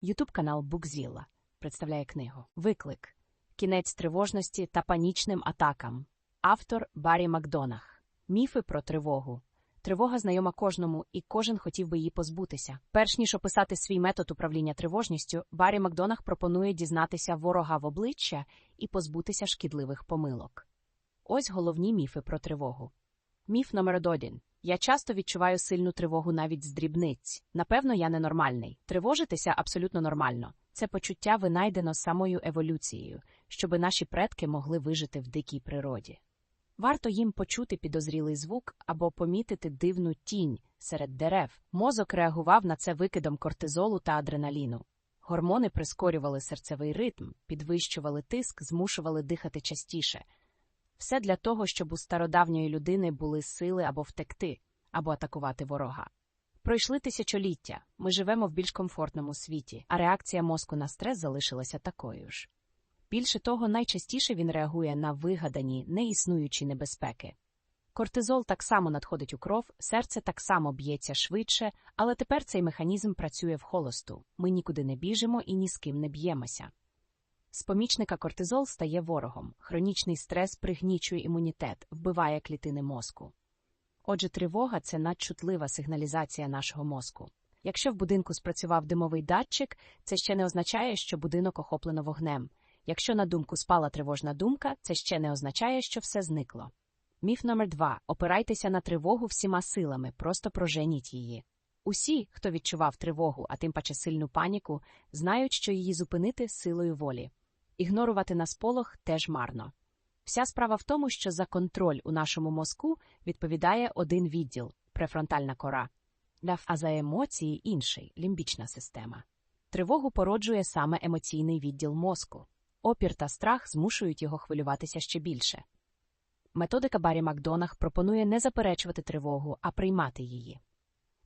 Ютуб канал Букзіла представляє книгу Виклик. Кінець тривожності та панічним атакам. Автор Баррі Макдонах. Міфи про тривогу. Тривога знайома кожному, і кожен хотів би її позбутися. Перш ніж описати свій метод управління тривожністю, Баррі Макдонах пропонує дізнатися ворога в обличчя і позбутися шкідливих помилок. Ось головні міфи про тривогу. Міф номер один. Я часто відчуваю сильну тривогу навіть з дрібниць. Напевно, я ненормальний. Тривожитися абсолютно нормально. Це почуття винайдено самою еволюцією, щоби наші предки могли вижити в дикій природі. Варто їм почути підозрілий звук або помітити дивну тінь серед дерев. Мозок реагував на це викидом кортизолу та адреналіну. Гормони прискорювали серцевий ритм, підвищували тиск, змушували дихати частіше. Все для того, щоб у стародавньої людини були сили або втекти, або атакувати ворога. Пройшли тисячоліття, ми живемо в більш комфортному світі, а реакція мозку на стрес залишилася такою ж. Більше того, найчастіше він реагує на вигадані, неіснуючі небезпеки. Кортизол так само надходить у кров, серце так само б'ється швидше, але тепер цей механізм працює в холосту. Ми нікуди не біжимо і ні з ким не б'ємося. З помічника кортизол стає ворогом. Хронічний стрес пригнічує імунітет, вбиває клітини мозку. Отже, тривога це надчутлива сигналізація нашого мозку. Якщо в будинку спрацював димовий датчик, це ще не означає, що будинок охоплено вогнем. Якщо на думку спала тривожна думка, це ще не означає, що все зникло. Міф номер два опирайтеся на тривогу всіма силами, просто проженіть її. Усі, хто відчував тривогу, а тим паче сильну паніку, знають, що її зупинити силою волі. Ігнорувати на сполох теж марно. Вся справа в тому, що за контроль у нашому мозку відповідає один відділ префронтальна кора, а за емоції інший лімбічна система. Тривогу породжує саме емоційний відділ мозку. Опір та страх змушують його хвилюватися ще більше. Методика Барі Макдонах пропонує не заперечувати тривогу, а приймати її.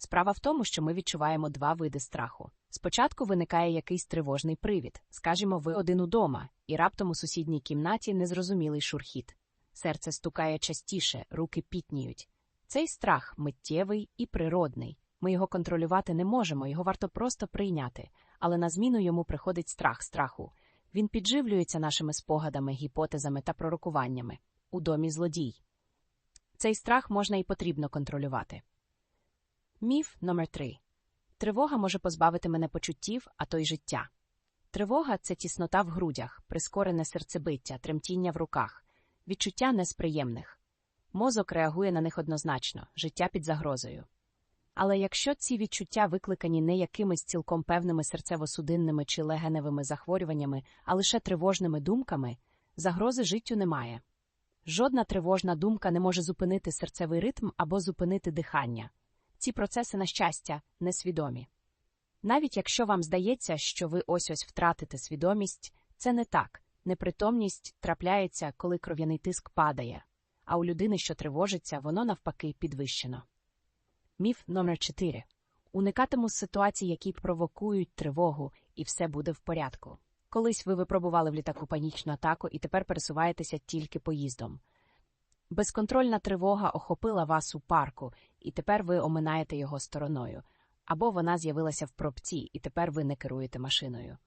Справа в тому, що ми відчуваємо два види страху. Спочатку виникає якийсь тривожний привід, скажімо, ви один удома, і раптом у сусідній кімнаті незрозумілий шурхіт. Серце стукає частіше, руки пітніють. Цей страх миттєвий і природний. Ми його контролювати не можемо, його варто просто прийняти, але на зміну йому приходить страх страху. Він підживлюється нашими спогадами, гіпотезами та пророкуваннями у домі злодій. Цей страх можна і потрібно контролювати. Міф номер 3 Тривога може позбавити мене почуттів, а то й життя. Тривога це тіснота в грудях, прискорене серцебиття, тремтіння в руках, відчуття несприємних. Мозок реагує на них однозначно, життя під загрозою. Але якщо ці відчуття викликані не якимись цілком певними серцево-судинними чи легеневими захворюваннями, а лише тривожними думками, загрози життю немає. Жодна тривожна думка не може зупинити серцевий ритм або зупинити дихання. Ці процеси, на щастя, несвідомі. Навіть якщо вам здається, що ви ось ось втратите свідомість, це не так. Непритомність трапляється, коли кров'яний тиск падає, а у людини, що тривожиться, воно навпаки підвищено. Міф номер 4 уникатиму ситуацій, які провокують тривогу, і все буде в порядку. Колись ви випробували в літаку панічну атаку і тепер пересуваєтеся тільки поїздом. Безконтрольна тривога охопила вас у парку, і тепер ви оминаєте його стороною, або вона з'явилася в пробці, і тепер ви не керуєте машиною.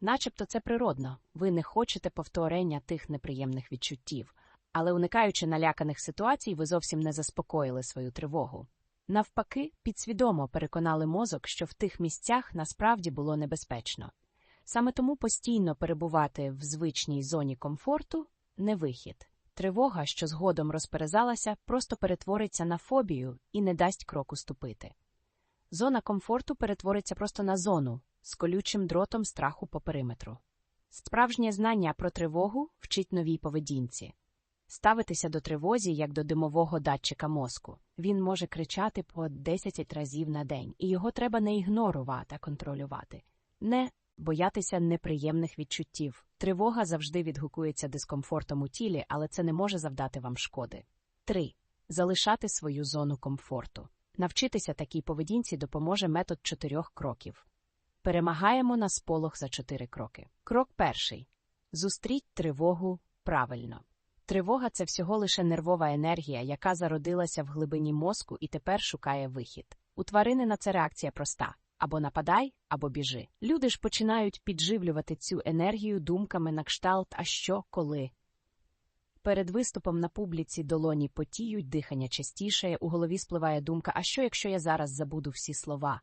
Начебто це природно, ви не хочете повторення тих неприємних відчуттів, але, уникаючи наляканих ситуацій, ви зовсім не заспокоїли свою тривогу. Навпаки, підсвідомо переконали мозок, що в тих місцях насправді було небезпечно. Саме тому постійно перебувати в звичній зоні комфорту не вихід. Тривога, що згодом розперезалася, просто перетвориться на фобію і не дасть кроку ступити. Зона комфорту перетвориться просто на зону з колючим дротом страху по периметру. Справжнє знання про тривогу вчить новій поведінці. Ставитися до тривозі як до димового датчика мозку. Він може кричати по 10 разів на день, і його треба не ігнорувати, а контролювати. Не боятися неприємних відчуттів. Тривога завжди відгукується дискомфортом у тілі, але це не може завдати вам шкоди. 3. залишати свою зону комфорту. Навчитися такій поведінці допоможе метод чотирьох кроків. Перемагаємо на сполох за чотири кроки. Крок перший зустріть тривогу правильно. Тривога це всього лише нервова енергія, яка зародилася в глибині мозку і тепер шукає вихід. У тварини на це реакція проста або нападай, або біжи. Люди ж починають підживлювати цю енергію думками на кшталт «а що, коли?». Перед виступом на публіці долоні потіють, дихання частіше, у голові спливає думка «а що, якщо я зараз забуду всі слова?».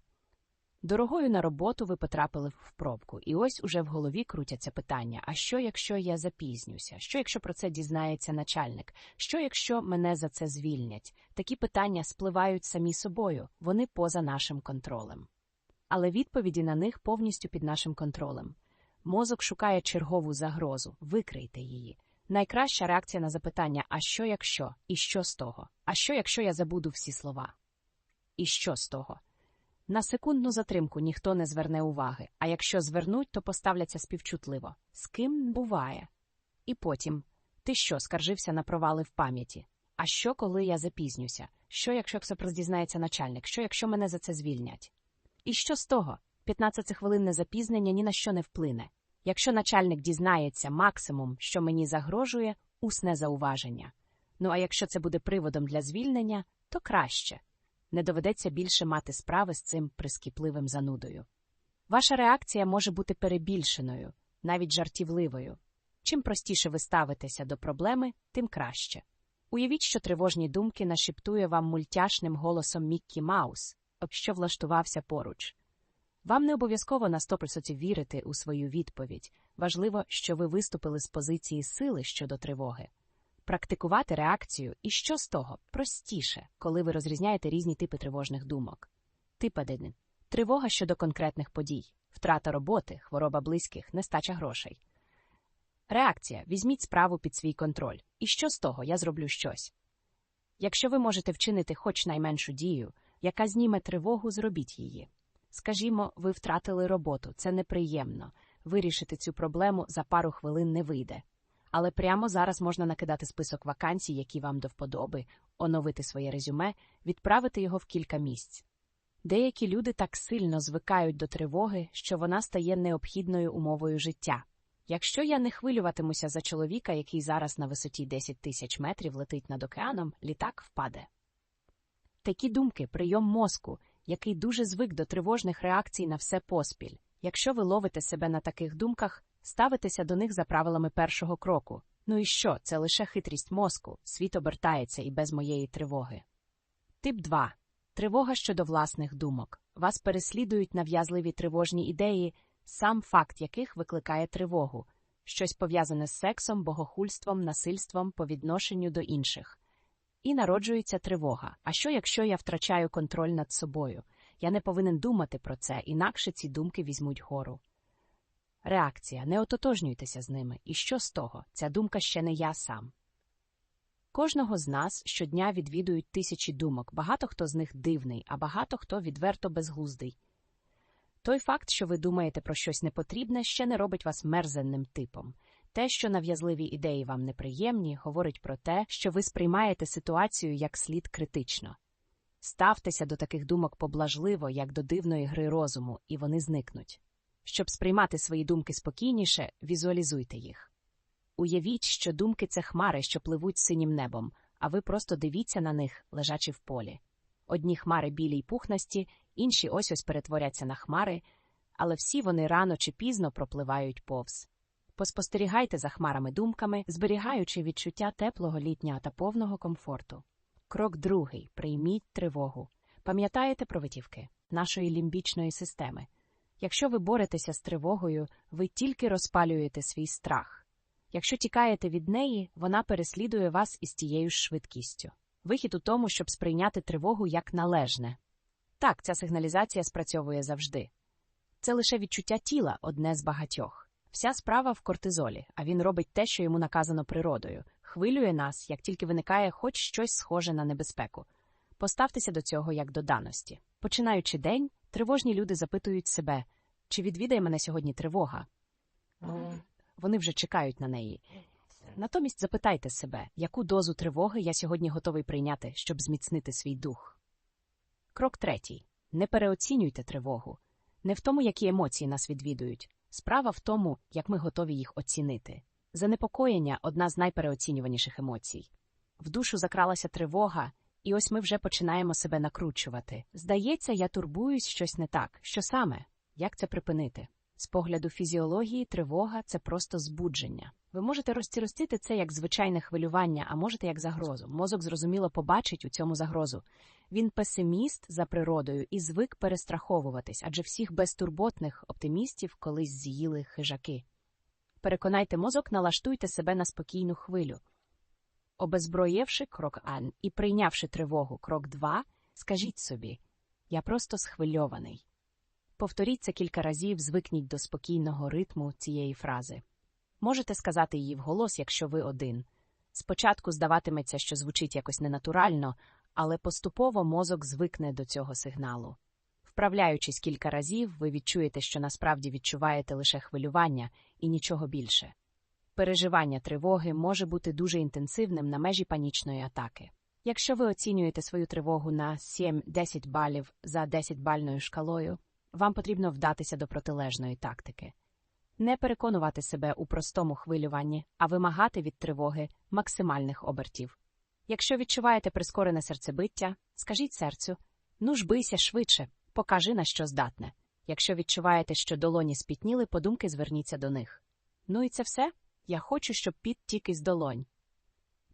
Дорогою на роботу ви потрапили в пробку, і ось уже в голові крутяться питання: а що, якщо я запізнюся? Що, якщо про це дізнається начальник? Що, якщо мене за це звільнять? Такі питання спливають самі собою, вони поза нашим контролем. Але відповіді на них повністю під нашим контролем. Мозок шукає чергову загрозу, викрийте її. Найкраща реакція на запитання: а що якщо? І що з того? А що, якщо я забуду всі слова? І що з того? На секундну затримку ніхто не зверне уваги, а якщо звернуть, то поставляться співчутливо. З ким буває? І потім ти що, скаржився на провали в пам'яті? А що, коли я запізнюся? Що, якщо це дізнається начальник? Що, якщо мене за це звільнять? І що з того? 15 хвилинне запізнення ні на що не вплине. Якщо начальник дізнається максимум, що мені загрожує, усне зауваження. Ну а якщо це буде приводом для звільнення, то краще не доведеться більше мати справи з цим прискіпливим занудою. Ваша реакція може бути перебільшеною, навіть жартівливою. Чим простіше ви ставитеся до проблеми, тим краще. Уявіть, що тривожні думки нашіптує вам мультяшним голосом Міккі Маус, що влаштувався поруч. Вам не обов'язково на 100% вірити у свою відповідь. Важливо, що ви виступили з позиції сили щодо тривоги. Практикувати реакцію і що з того простіше, коли ви розрізняєте різні типи тривожних думок. Тип 1. тривога щодо конкретних подій, втрата роботи, хвороба близьких, нестача грошей. Реакція візьміть справу під свій контроль. І що з того я зроблю щось. Якщо ви можете вчинити хоч найменшу дію, яка зніме тривогу, зробіть її. Скажімо, ви втратили роботу, це неприємно. Вирішити цю проблему за пару хвилин не вийде але прямо зараз можна накидати список вакансій, які вам до вподоби, оновити своє резюме, відправити його в кілька місць. Деякі люди так сильно звикають до тривоги, що вона стає необхідною умовою життя. Якщо я не хвилюватимуся за чоловіка, який зараз на висоті 10 тисяч метрів летить над океаном, літак впаде. Такі думки прийом мозку, який дуже звик до тривожних реакцій на все поспіль. Якщо ви ловите себе на таких думках, ставитися до них за правилами першого кроку. Ну і що, це лише хитрість мозку, світ обертається і без моєї тривоги. Тип 2. Тривога щодо власних думок. Вас переслідують нав'язливі тривожні ідеї, сам факт яких викликає тривогу, щось пов'язане з сексом, богохульством, насильством по відношенню до інших. І народжується тривога. А що, якщо я втрачаю контроль над собою? Я не повинен думати про це, інакше ці думки візьмуть гору. Реакція не ототожнюйтеся з ними. І що з того? Ця думка ще не я сам. Кожного з нас щодня відвідують тисячі думок, багато хто з них дивний, а багато хто відверто безглуздий. Той факт, що ви думаєте про щось непотрібне, ще не робить вас мерзенним типом. Те, що нав'язливі ідеї вам неприємні, говорить про те, що ви сприймаєте ситуацію як слід критично. Ставтеся до таких думок поблажливо, як до дивної гри розуму, і вони зникнуть. Щоб сприймати свої думки спокійніше, візуалізуйте їх. Уявіть, що думки це хмари, що пливуть синім небом, а ви просто дивіться на них, лежачи в полі. Одні хмари білі й пухнасті, інші ось ось перетворяться на хмари, але всі вони рано чи пізно пропливають повз. Поспостерігайте за хмарами думками, зберігаючи відчуття теплого літнього та повного комфорту. Крок другий прийміть тривогу. Пам'ятаєте про витівки нашої лімбічної системи. Якщо ви боретеся з тривогою, ви тільки розпалюєте свій страх. Якщо тікаєте від неї, вона переслідує вас із тією ж швидкістю. Вихід у тому, щоб сприйняти тривогу як належне. Так, ця сигналізація спрацьовує завжди. Це лише відчуття тіла одне з багатьох. Вся справа в кортизолі, а він робить те, що йому наказано природою, хвилює нас, як тільки виникає хоч щось схоже на небезпеку. Поставтеся до цього як до даності. Починаючи день, тривожні люди запитують себе, чи відвідає мене сьогодні тривога? Вони вже чекають на неї. Натомість запитайте себе, яку дозу тривоги я сьогодні готовий прийняти, щоб зміцнити свій дух. Крок третій. Не переоцінюйте тривогу. Не в тому, які емоції нас відвідують. Справа в тому, як ми готові їх оцінити. Занепокоєння одна з найпереоцінюваніших емоцій. В душу закралася тривога, І ось ми вже починаємо себе накручувати. Здається, я турбуюсь щось не так. Що саме? Як це припинити? З погляду фізіології, тривога це просто збудження. Ви можете розціростити це як звичайне хвилювання, а можете як загрозу. Мозок зрозуміло побачить у цьому загрозу. Він песиміст за природою і звик перестраховуватись, адже всіх безтурботних оптимістів колись з'їли хижаки. Переконайте мозок, налаштуйте себе на спокійну хвилю. Обезброєвши крок Ан і прийнявши тривогу крок 2, скажіть собі я просто схвильований. Повторіть це кілька разів, звикніть до спокійного ритму цієї фрази. Можете сказати її вголос, якщо ви один. Спочатку здаватиметься, що звучить якось ненатурально, але поступово мозок звикне до цього сигналу. Вправляючись кілька разів, ви відчуєте, що насправді відчуваєте лише хвилювання і нічого більше. Переживання тривоги може бути дуже інтенсивним на межі панічної атаки. Якщо ви оцінюєте свою тривогу на 7-10 балів за 10-бальною шкалою, вам потрібно вдатися до протилежної тактики. Не переконувати себе у простому хвилюванні, а вимагати від тривоги максимальних обертів. Якщо відчуваєте прискорене серцебиття, скажіть серцю ну ж бийся швидше, покажи на що здатне. Якщо відчуваєте, що долоні спітніли, подумки зверніться до них. Ну і це все? Я хочу, щоб піт тік із долонь.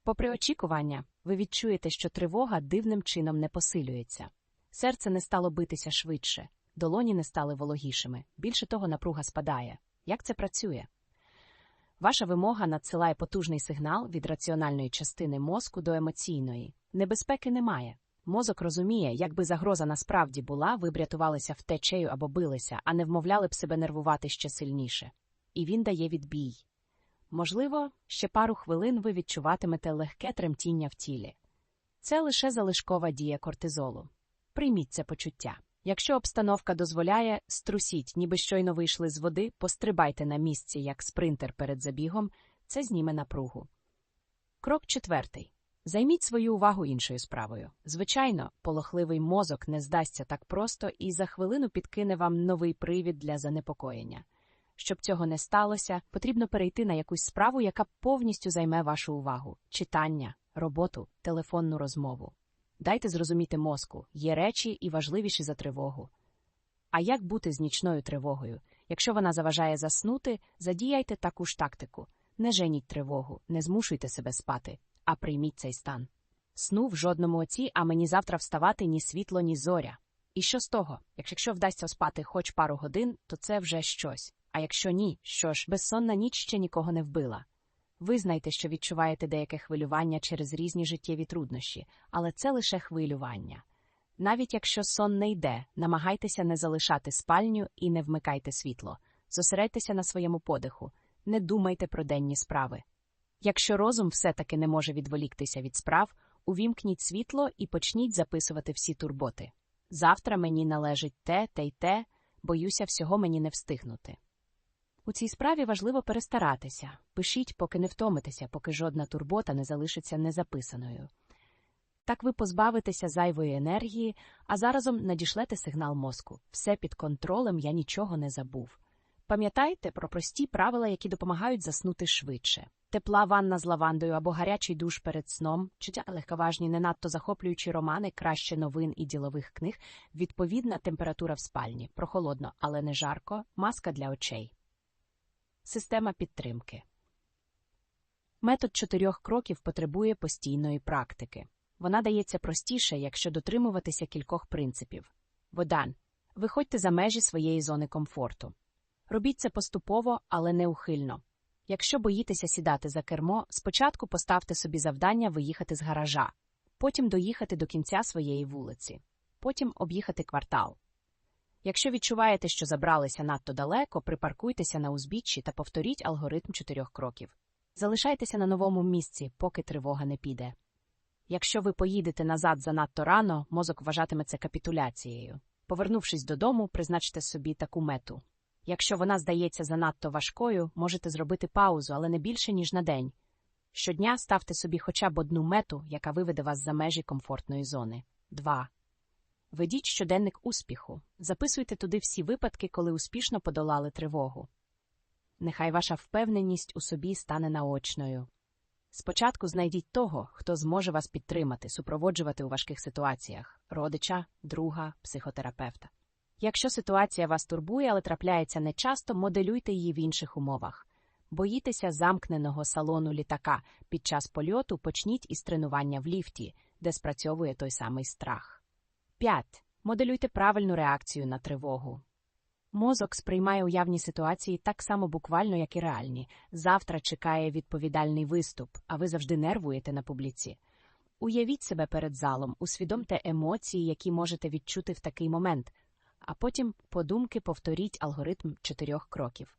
Попри очікування, ви відчуєте, що тривога дивним чином не посилюється. Серце не стало битися швидше, долоні не стали вологішими, більше того, напруга спадає. Як це працює? Ваша вимога надсилає потужний сигнал від раціональної частини мозку до емоційної. Небезпеки немає. Мозок розуміє, якби загроза насправді була, ви б рятувалися втечею або билися, а не вмовляли б себе нервувати ще сильніше. І він дає відбій. Можливо, ще пару хвилин ви відчуватимете легке тремтіння в тілі. Це лише залишкова дія кортизолу. Прийміть це почуття. Якщо обстановка дозволяє, струсіть, ніби щойно вийшли з води, пострибайте на місці, як спринтер перед забігом, це зніме напругу. Крок четвертий. Займіть свою увагу іншою справою. Звичайно, полохливий мозок не здасться так просто і за хвилину підкине вам новий привід для занепокоєння. Щоб цього не сталося, потрібно перейти на якусь справу, яка повністю займе вашу увагу: читання, роботу, телефонну розмову. Дайте зрозуміти мозку, є речі і важливіші за тривогу. А як бути з нічною тривогою? Якщо вона заважає заснути, задіяйте таку ж тактику. Не женіть тривогу, не змушуйте себе спати, а прийміть цей стан. Сну в жодному оці, а мені завтра вставати ні світло, ні зоря. І що з того? Якщо вдасться спати хоч пару годин, то це вже щось. А якщо ні, що ж, безсонна ніч ще нікого не вбила. Визнайте, що відчуваєте деяке хвилювання через різні життєві труднощі, але це лише хвилювання. Навіть якщо сон не йде, намагайтеся не залишати спальню і не вмикайте світло, зосередьтеся на своєму подиху, не думайте про денні справи. Якщо розум все-таки не може відволіктися від справ, увімкніть світло і почніть записувати всі турботи. Завтра мені належить те, те й те, боюся всього мені не встигнути. У цій справі важливо перестаратися. Пишіть, поки не втомитеся, поки жодна турбота не залишиться незаписаною. Так ви позбавитеся зайвої енергії, а заразом надішлете сигнал мозку. Все під контролем, я нічого не забув. Пам'ятайте про прості правила, які допомагають заснути швидше. Тепла ванна з лавандою або гарячий душ перед сном, чуття легковажні, не надто захоплюючі романи, краще новин і ділових книг, відповідна температура в спальні, прохолодно, але не жарко, маска для очей. Система підтримки. Метод чотирьох кроків потребує постійної практики. Вона дається простіше, якщо дотримуватися кількох принципів. Водан. Виходьте за межі своєї зони комфорту. Робіть це поступово, але неухильно. Якщо боїтеся сідати за кермо, спочатку поставте собі завдання виїхати з гаража, потім доїхати до кінця своєї вулиці, потім об'їхати квартал. Якщо відчуваєте, що забралися надто далеко, припаркуйтеся на узбіччі та повторіть алгоритм чотирьох кроків. Залишайтеся на новому місці, поки тривога не піде. Якщо ви поїдете назад занадто рано, мозок вважатиме це капітуляцією. Повернувшись додому, призначте собі таку мету. Якщо вона здається занадто важкою, можете зробити паузу, але не більше, ніж на день. Щодня ставте собі хоча б одну мету, яка виведе вас за межі комфортної зони. 2. Ведіть щоденник успіху. Записуйте туди всі випадки, коли успішно подолали тривогу. Нехай ваша впевненість у собі стане наочною. Спочатку знайдіть того, хто зможе вас підтримати, супроводжувати у важких ситуаціях родича, друга, психотерапевта. Якщо ситуація вас турбує, але трапляється нечасто, моделюйте її в інших умовах. Боїтеся замкненого салону літака під час польоту почніть із тренування в ліфті, де спрацьовує той самий страх. 5. Моделюйте правильну реакцію на тривогу. Мозок сприймає уявні ситуації так само буквально, як і реальні. Завтра чекає відповідальний виступ, а ви завжди нервуєте на публіці. Уявіть себе перед залом, усвідомте емоції, які можете відчути в такий момент, а потім подумки повторіть алгоритм чотирьох кроків.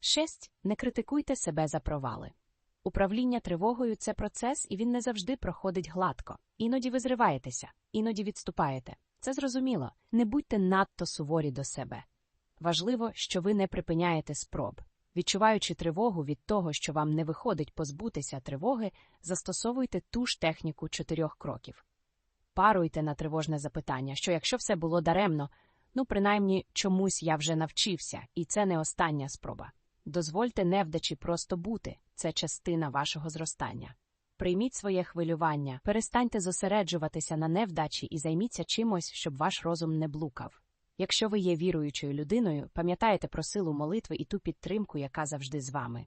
6. Не критикуйте себе за провали. Управління тривогою це процес, і він не завжди проходить гладко. Іноді ви зриваєтеся, іноді відступаєте. Це зрозуміло. Не будьте надто суворі до себе. Важливо, що ви не припиняєте спроб. Відчуваючи тривогу від того, що вам не виходить позбутися тривоги, застосовуйте ту ж техніку чотирьох кроків. Паруйте на тривожне запитання, що якщо все було даремно, ну принаймні чомусь я вже навчився, і це не остання спроба. Дозвольте невдачі просто бути це частина вашого зростання. Прийміть своє хвилювання, перестаньте зосереджуватися на невдачі і займіться чимось, щоб ваш розум не блукав. Якщо ви є віруючою людиною, пам'ятаєте про силу молитви і ту підтримку, яка завжди з вами.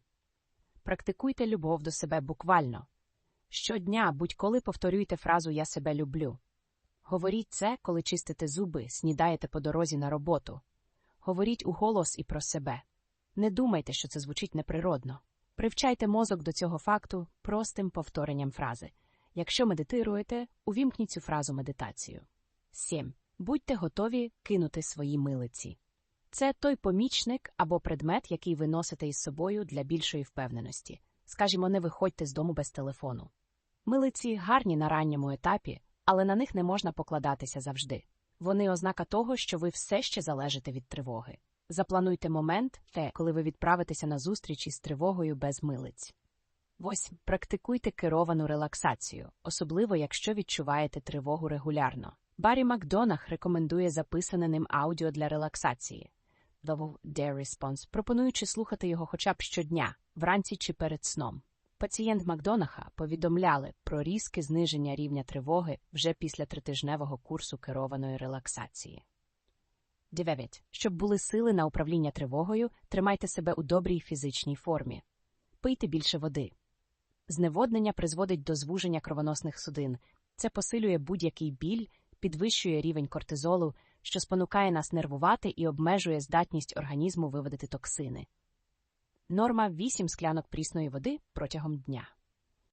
Практикуйте любов до себе буквально. Щодня будь-коли повторюйте фразу Я себе люблю. Говоріть це, коли чистите зуби, снідаєте по дорозі на роботу. Говоріть уголос і про себе. Не думайте, що це звучить неприродно. Привчайте мозок до цього факту простим повторенням фрази. Якщо медитируєте, увімкніть цю фразу медитацію. 7. Будьте готові кинути свої милиці. Це той помічник або предмет, який ви носите із собою для більшої впевненості. Скажімо, не виходьте з дому без телефону. Милиці гарні на ранньому етапі, але на них не можна покладатися завжди. Вони ознака того, що ви все ще залежите від тривоги. Заплануйте момент, те, коли ви відправитеся на зустріч із тривогою без милиць. 8. Практикуйте керовану релаксацію, особливо якщо відчуваєте тривогу регулярно. Баррі Макдонах рекомендує записане ним аудіо для релаксації Dare Response, пропонуючи слухати його хоча б щодня, вранці чи перед сном. Пацієнт Макдонаха повідомляли про різке зниження рівня тривоги вже після тритижневого курсу керованої релаксації. 9. Щоб були сили на управління тривогою, тримайте себе у добрій фізичній формі. Пийте більше води. Зневоднення призводить до звуження кровоносних судин. Це посилює будь-який біль, підвищує рівень кортизолу, що спонукає нас нервувати і обмежує здатність організму виводити токсини. Норма 8 склянок прісної води протягом дня.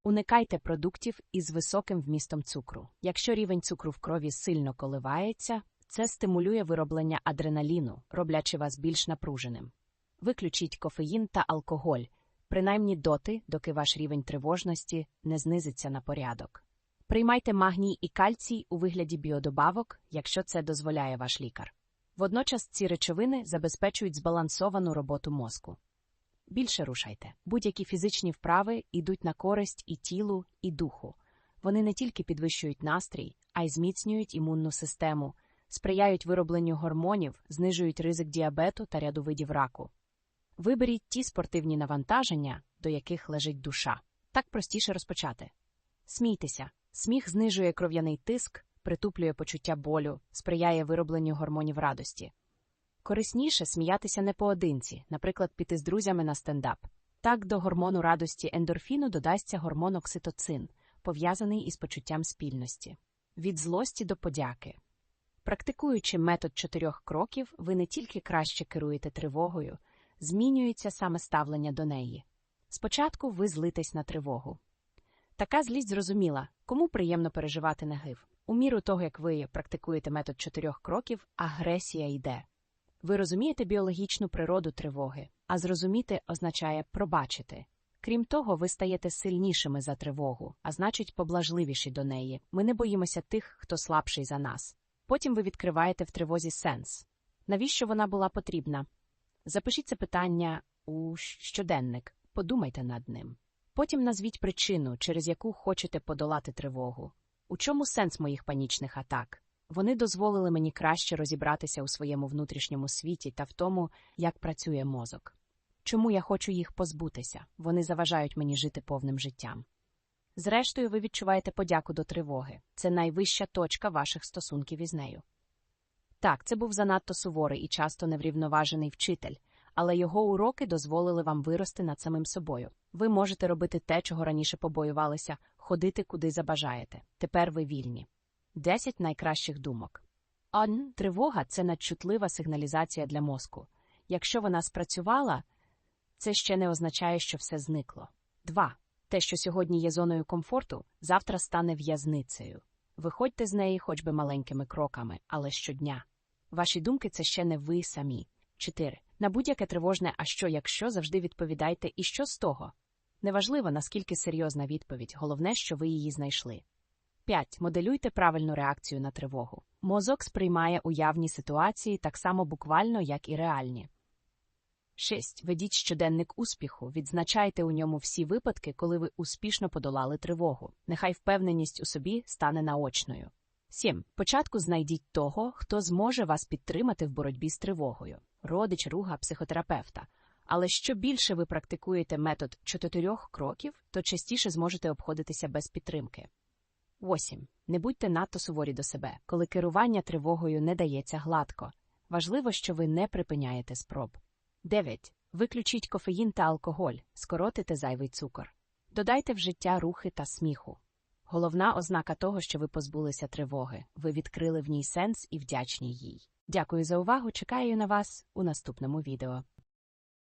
Уникайте продуктів із високим вмістом цукру. Якщо рівень цукру в крові сильно коливається, це стимулює вироблення адреналіну, роблячи вас більш напруженим. Виключіть кофеїн та алкоголь, принаймні доти, доки ваш рівень тривожності не знизиться на порядок. Приймайте магній і кальцій у вигляді біодобавок, якщо це дозволяє ваш лікар. Водночас ці речовини забезпечують збалансовану роботу мозку. Більше рушайте. Будь-які фізичні вправи йдуть на користь і тілу, і духу. Вони не тільки підвищують настрій, а й зміцнюють імунну систему, сприяють виробленню гормонів, знижують ризик діабету та ряду видів раку. Виберіть ті спортивні навантаження, до яких лежить душа. Так простіше розпочати. Смійтеся. Сміх знижує кров'яний тиск, притуплює почуття болю, сприяє виробленню гормонів радості. Корисніше сміятися не поодинці, наприклад, піти з друзями на стендап. Так до гормону радості ендорфіну додасться гормон окситоцин, пов'язаний із почуттям спільності. Від злості до подяки. Практикуючи метод чотирьох кроків, ви не тільки краще керуєте тривогою, змінюється саме ставлення до неї. Спочатку ви злитесь на тривогу. Така злість зрозуміла, кому приємно переживати негив. У міру того, як ви практикуєте метод чотирьох кроків, агресія йде. Ви розумієте біологічну природу тривоги, а зрозуміти означає пробачити. Крім того, ви стаєте сильнішими за тривогу, а значить, поблажливіші до неї. Ми не боїмося тих, хто слабший за нас. Потім ви відкриваєте в тривозі сенс. Навіщо вона була потрібна? Запишіть це питання у щоденник, подумайте над ним. Потім назвіть причину, через яку хочете подолати тривогу. У чому сенс моїх панічних атак? Вони дозволили мені краще розібратися у своєму внутрішньому світі та в тому, як працює мозок. Чому я хочу їх позбутися? Вони заважають мені жити повним життям. Зрештою, ви відчуваєте подяку до тривоги. Це найвища точка ваших стосунків із нею. Так, це був занадто суворий і часто неврівноважений вчитель, але його уроки дозволили вам вирости над самим собою. Ви можете робити те, чого раніше побоювалися, ходити куди забажаєте. Тепер ви вільні. 10 найкращих думок. Он, тривога це надчутлива сигналізація для мозку. Якщо вона спрацювала, це ще не означає, що все зникло. 2. Те, що сьогодні є зоною комфорту, завтра стане в'язницею. Виходьте з неї хоч би маленькими кроками, але щодня. Ваші думки це ще не ви самі. 4. На будь-яке тривожне «а що, якщо» завжди відповідайте «і що з того?». Неважливо, наскільки серйозна відповідь, головне, що ви її знайшли. 5. Моделюйте правильну реакцію на тривогу. Мозок сприймає уявні ситуації так само буквально, як і реальні. 6. Ведіть щоденник успіху. Відзначайте у ньому всі випадки, коли ви успішно подолали тривогу. Нехай впевненість у собі стане наочною. 7. Початку знайдіть того, хто зможе вас підтримати в боротьбі з тривогою родич, руга, психотерапевта. Але що більше ви практикуєте метод чотирьох кроків, то частіше зможете обходитися без підтримки. 8. Не будьте надто суворі до себе, коли керування тривогою не дається гладко. Важливо, що ви не припиняєте спроб. 9. Виключіть кофеїн та алкоголь, скоротите зайвий цукор. Додайте в життя рухи та сміху. Головна ознака того, що ви позбулися тривоги, ви відкрили в ній сенс і вдячні їй. Дякую за увагу. Чекаю на вас у наступному відео.